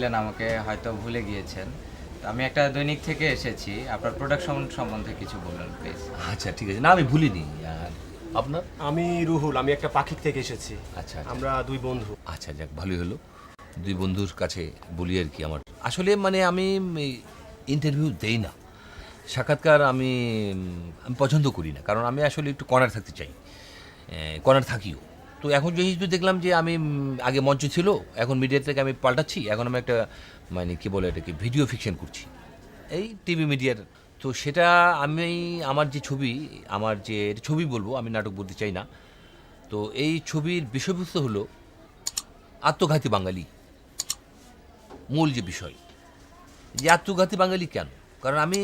বললেন আমাকে হয়তো ভুলে গিয়েছেন। তো আমি একটা দৈনিক থেকে এসেছি। আপনার প্রোডাকশন সম্বন্ধে কিছু বলুন প্লিজ আচ্ছা ঠিক আছে। না আমি ভুলিনি। আর আপনার? আমি রুহুল আমি একটা পাখির থেকে এসেছি। আচ্ছা আচ্ছা। আমরা দুই বন্ধু। আচ্ছা যাক ভালোই হলো। দুই বন্ধুর কাছে বলি আর কি আমার। আসলে মানে আমি ইন্টারভিউ দেই না। সাক্ষাৎকার আমি আমি পছন্দ করি না। কারণ আমি আসলে একটু কর্নার থাকতে চাই। কর্নার থাকিও। তো এখন যেহেতু দেখলাম যে আমি আগে মঞ্চ ছিল, এখন মিডিয়া থেকে আমি পাল্টাচ্ছি, এখন আমি একটা মানে কি বলে এটাকে ভিডিও ফিকশন করছি। এই টিভি মিডিয়ার তো সেটা আমি, আমার যে ছবি, আমার যে ছবি বলব, আমি নাটক বলতে চাই না। তো এই ছবির বিষয়বস্তু হলো, আত্মঘাতী বাঙালি। মূল যে বিষয় যে আত্মঘাতী বাঙালি কেন? কারণ আমি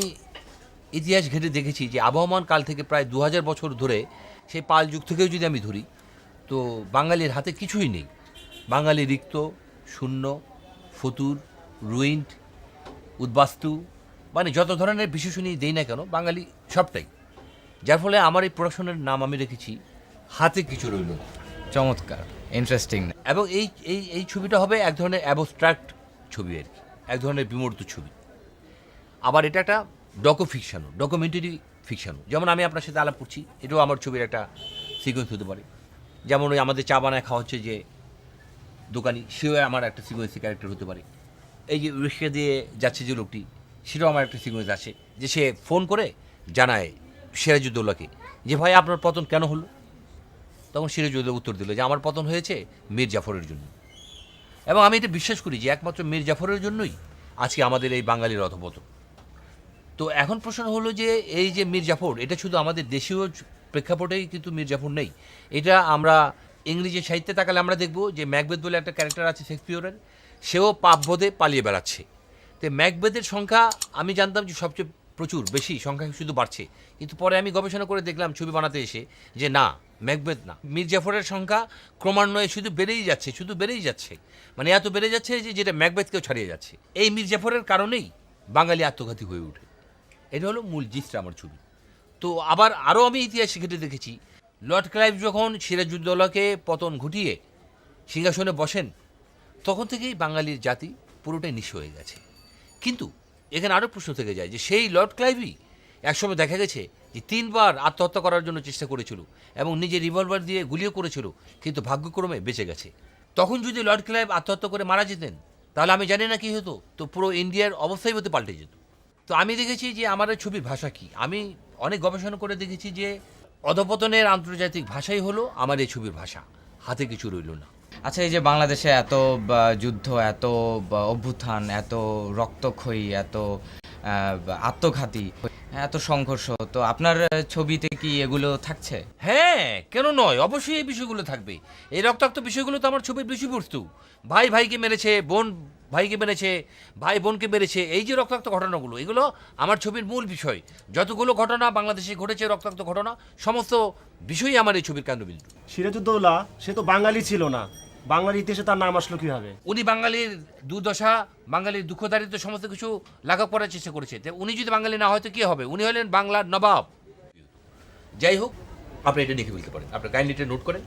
ইতিহাস ঘেটে দেখেছি যে আবহমান কাল থেকে প্রায় দু হাজার বছর ধরে, সেই পাল যুগ থেকেও যদি আমি ধরি তো বাঙালির হাতে কিছুই নেই। বাঙালি রিক্ত শূন্য ফতুর রুইন্ট উদ্বাস্তু মানে যত ধরনের বিশেষণী দেই না কেন বাঙালি সবটাই। যার ফলে আমার এই প্রোডাকশনের নাম আমি রেখেছি হাতে কিছু রইল না। চমৎকার ইন্টারেস্টিং এবং এই এই এই ছবিটা হবে এক ধরনের অ্যাবস্ট্রাক্ট ছবি আর কি এক ধরনের বিমূর্ত ছবি। আবার এটা একটা ডকু ফিকশানও ডকুমেন্টারি ফিকশানও যেমন আমি আপনার সাথে আলাপ করছি এটাও আমার ছবির একটা সিকোয়েন্স হতে পারে। যেমন ওই আমাদের চা বানায় খাওয়া হচ্ছে যে দোকানি, সেও আমার একটা সিকোয়েন্সি ক্যারেক্টার হতে পারে। এই যে রিক্সা দিয়ে যাচ্ছে যে লোকটি, সেটাও আমার একটা সিকোয়েন্স আছে যে সে ফোন করে জানায় সিরাজুদ্দৌলাকে যে, ভাই, আপনার পতন কেন হলো? তখন সিরাজউদ্দৌলা উত্তর দিল যে, আমার পতন হয়েছে মীর জাফরের জন্য। এবং আমি এটা বিশ্বাস করি যে, একমাত্র মীর জাফরের জন্যই আজকে আমাদের এই বাঙালির অধপতন। তো এখন প্রশ্ন হলো যে, এই যে মীর জাফর, এটা শুধু আমাদের দেশীয় প্রেক্ষাপটেই কিন্তু মীর জাফর নেই। এটা আমরা ইংরেজি সাহিত্যে তাকালে আমরা দেখব যে ম্যাকবেদ বলে একটা ক্যারেক্টার আছে শেক্সপিয়রের, সেও পাপবোধে পালিয়ে বেড়াচ্ছে। তো ম্যাকবেদের সংখ্যা আমি জানতাম যে সবচেয়ে প্রচুর, বেশি, সংখ্যা শুধু বাড়ছে। কিন্তু পরে আমি গবেষণা করে দেখলাম ছবি বানাতে এসে যে না ম্যাকবেদ না। মীর জাফরের সংখ্যা ক্রমান্বয়ে শুধু বেড়েই যাচ্ছে, শুধু বেড়েই যাচ্ছে। মানে এত বেড়ে যাচ্ছে যে যেটা ম্যাকবেদকেও ছাড়িয়ে যাচ্ছে। এই মীর জাফরের কারণেই বাঙালি আত্মঘাতী হয়ে ওঠে। এটা হলো মূল জিসটা আমার ছবি। তো আবার আরও আমি ইতিহাসে ঘেটে দেখেছি। লর্ড ক্লাইভ যখন সিরাজউদ্দৌলাকে পতন ঘটিয়ে সিংহাসনে বসেন, তখন থেকেই বাঙালির জাতি পুরোটাই নিঃস্ব হয়ে গেছে। কিন্তু এখানে আরও প্রশ্ন থেকে যায় যে, সেই লর্ড ক্লাইভই একসময় দেখা গেছে যে তিনবার আত্মহত্যা করার জন্য চেষ্টা করেছিল এবং নিজে রিভলভার দিয়ে গুলিও করেছিল, কিন্তু ভাগ্যক্রমে বেঁচে গেছে। তখন যদি লর্ড ক্লাইভ আত্মহত্যা করে মারা যেতেন, তাহলে আমি জানি না কি হতো। তো পুরো ইন্ডিয়ার অবস্থাই হতে পাল্টে যেত। তো আমি দেখেছি যে আমার ছবির ভাষা কি? আমি অনেক গবেষণা করে দেখেছি যে অধপতনের আন্তর্জাতিক ভাষাই হলো আমার এই ছবির ভাষা। হাতে কিছু রইল না। আচ্ছা এই যে বাংলাদেশে এত যুদ্ধ এত অভ্যুত্থান এত রক্তক্ষয়ী এত আত্মঘাতী এত সংঘর্ষ তো আপনার ছবিতে কি এগুলো থাকছে? হ্যাঁ কেন নয়? অবশ্যই এই বিষয়গুলো থাকবে। এই রক্তাক্ত বিষয়গুলো তো আমার ছবির বিষয়বস্তু ভাই ভাইকে মেরেছে বোন ভাইকে মেরেছে ভাই বোনকে মেরেছে এই যে রক্তাক্ত ঘটনাগুলো এগুলো আমার ছবির মূল বিষয়। যতগুলো ঘটনা বাংলাদেশে ঘটেছে রক্তাক্ত ঘটনা সমস্ত বিষয়ই আমার এই ছবির কেন্দ্রবিন্দু। সিরাজউদ্দৌলা সে তো বাঙালি ছিল না। বাংলার ইতিহাসে তার নাম আসলো কীভাবে? উনি বাঙালির দুর্দশা বাঙালির দুঃখ দারিদ্র সমস্ত কিছু লাঘব করার চেষ্টা করেছে। উনি যদি বাঙালি না হয় তো কী হবে? উনি হলেন বাংলার নবাব। যাই হোক আপনি এটা লিখে ফেলতে পারেন। আপনার কাইন্ডলি এটা নোট করেন।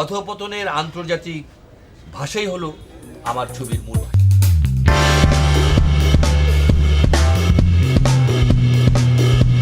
অধপতনের আন্তর্জাতিক ভাষাই হলো আমার ছবির মূল ভাষা।